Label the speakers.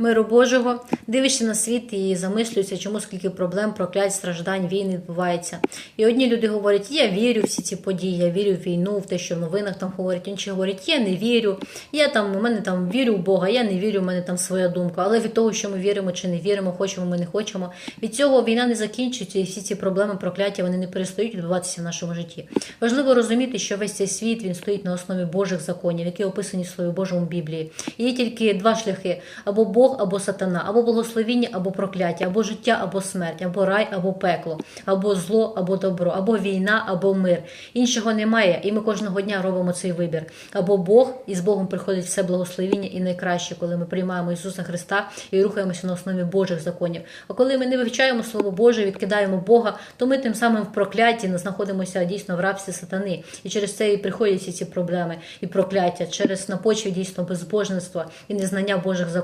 Speaker 1: миру Божого, дивишся на світ і замислюєшся, чому скільки проблем, проклять, страждань, війн відбувається. І одні люди говорять, я вірю в всі ці події, я вірю в війну, в те, що в новинах там говорять. Інші говорять, я не вірю. Я там у мене там вірю в Бога, я не вірю, у мене там своя думка. Але від того, що ми віримо чи не віримо, хочемо, ми не хочемо. Від цього війна не закінчується, і всі ці проблеми, прокляття, вони не перестають відбуватися в нашому житті. Важливо розуміти, що весь цей світ він стоїть на основі Божих законів, які описані в Слові Божому Біблії. І є тільки два шляхи: або Бог, або сатана, або благословіння, або прокляття, або життя, або смерть, або рай, або пекло, або зло, або добро, або війна, або мир. Іншого немає, і ми кожного дня робимо цей вибір. Або Бог, і з Богом приходить все благословіння і найкраще, коли ми приймаємо Ісуса Христа і рухаємося на основі Божих законів. А коли ми не вивчаємо Слово Боже, відкидаємо Бога, то ми тим самим в прокляті знаходимося дійсно в рабстві сатани. І через це і приходять ці проблеми і прокляття через на почві дійсно безбожництва і незнання Божих законів.